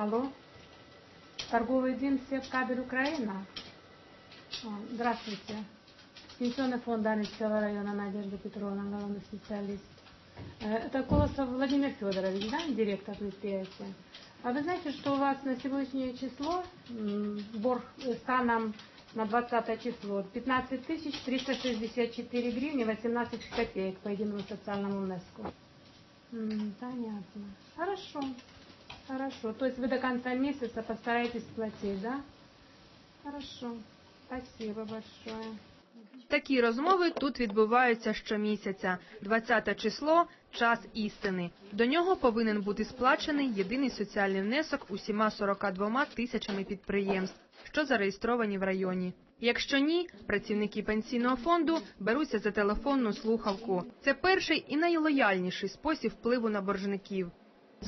Алло. Торговый день «Севкабель Украина». Здравствуйте. Пенсионный фонд Дарницкого района Надежда Петровна, главный специалист. Э, Это Колосов Владимир Федорович, да, директор предприятия? А вы знаете, что у вас на сегодняшнее число, борг э, станом на 20 число, 15 тысяч 364 гривны 18 копеек по единому социальному внеску? Понятно. Хорошо. Хорошо. То есть вы до конца месяца постараетесь платить, да? Хорошо. Спасибо большое. Такі розмови тут відбуваються щомісяця. 20 число час істини. До нього повинен бути сплачений єдиний соціальний внесок усіма 42 тисячами підприємств, що зареєстровані в районі. Якщо ні, працівники пенсійного фонду беруться за телефонну слухавку. Це перший і найлояльніший спосіб впливу на боржників.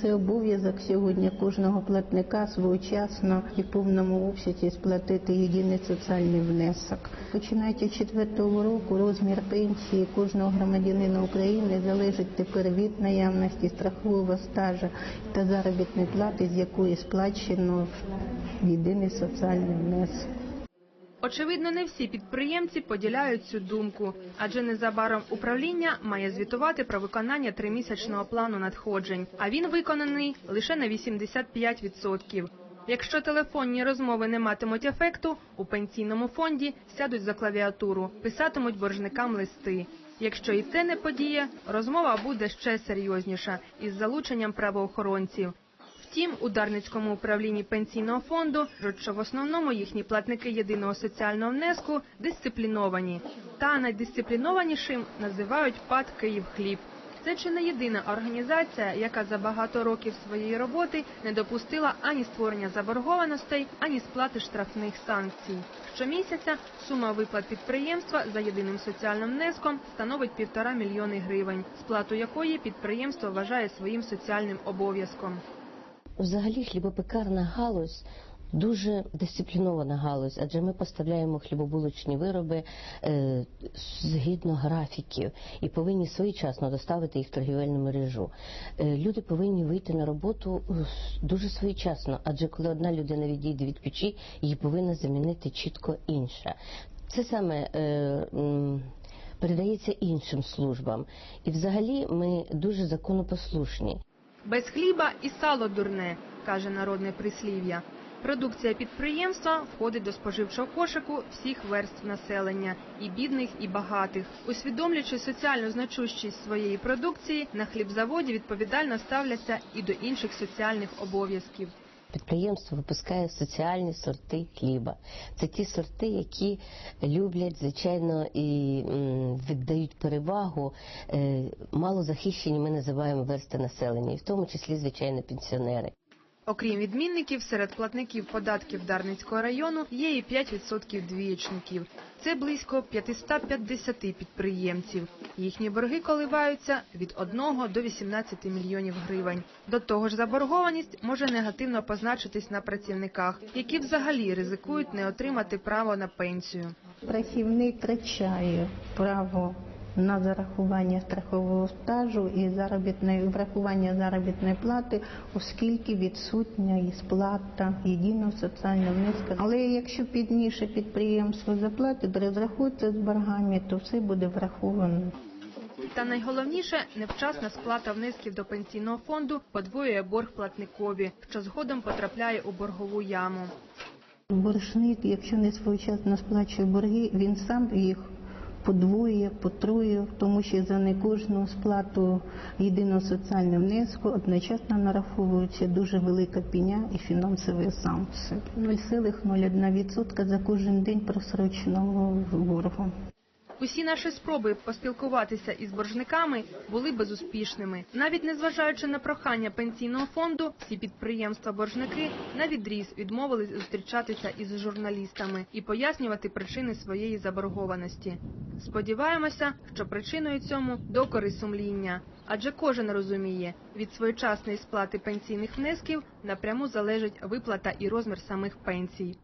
Це обов'язок сьогодні кожного платника своєчасно і в повному обсязі сплатити єдиний соціальний внесок. Починаючи з четвертого року, розмір пенсії кожного громадянина України залежить тепер від наявності страхового стажу та заробітної плати, з якої сплачено єдиний соціальний внесок. Очевидно, не всі підприємці поділяють цю думку, адже незабаром управління має звітувати про виконання тримісячного плану надходжень, а він виконаний лише на 85%. Якщо телефонні розмови не матимуть ефекту, у пенсійному фонді сядуть за клавіатуру, писатимуть боржникам листи. Якщо і це не подіє, розмова буде ще серйозніша із залученням правоохоронців. Втім, у Дарницькому управлінні пенсійного фонду кажуть, що в основному їхні платники єдиного соціального внеску дисципліновані. Та найдисциплінованішим називають ПАД «Київхліб». Це чи не єдина організація, яка за багато років своєї роботи не допустила ані створення заборгованостей, ані сплати штрафних санкцій. Щомісяця сума виплат підприємства за єдиним соціальним внеском становить півтора мільйони гривень, сплату якої підприємство вважає своїм соціальним обов'язком. Взагалі хлібопекарна галузь дуже дисциплінована галузь, адже ми поставляємо хлібобулочні вироби е, згідно графіків і повинні своєчасно доставити їх в торгівельну мережу. Е, люди повинні вийти на роботу е, дуже своєчасно, адже коли одна людина відійде від печі, її повинна замінити чітко інша. Це саме. Е, Передається іншим службам, і взагалі ми дуже законопослушні. Без хліба і сало дурне, каже народне прислів'я. Продукція підприємства входить до споживчого кошику всіх верств населення, і бідних, і багатих. Усвідомлюючи соціальну значущість своєї продукції, на хлібзаводі відповідально ставляться і до інших соціальних обов'язків. Підприємство випускає соціальні сорти хліба. Це ті сорти, які люблять, звичайно, і віддають перевагу е, малозахищені, ми називаємо версти населення, і в тому числі, звичайно, пенсіонери. Окрім відмінників, серед платників податків Дарницького району є і 5% двієчників. Це близько 550 підприємців. Їхні борги коливаються від 1 до 18 мільйонів гривень. До того ж, заборгованість може негативно позначитись на працівниках, які взагалі ризикують не отримати право на пенсію. Працівник втрачає право на зарахування страхового стажу і заробітної врахування заробітної плати, оскільки відсутня і сплата єдиного соціального внеску. Але якщо пізніше підприємство заплатить, розрахується з боргами, то все буде враховано. Та найголовніше невчасна сплата внесків до пенсійного фонду подвоює борг платникові, що згодом потрапляє у боргову яму. Боржник, якщо не своєчасно сплачує борги, він сам їх подвоює, потроє, тому що за не кожну сплату єдиного соціального внеску одночасно нараховується дуже велика піня і фінансові санкції. 0,01% за кожен день просроченого боргу. Усі наші спроби поспілкуватися із боржниками були безуспішними. Навіть незважаючи на прохання пенсійного фонду, всі підприємства-боржники на відріз відмовились зустрічатися із журналістами і пояснювати причини своєї заборгованості. Сподіваємося, що причиною цьому докори сумління, адже кожен розуміє, від своєчасної сплати пенсійних внесків напряму залежить виплата і розмір самих пенсій.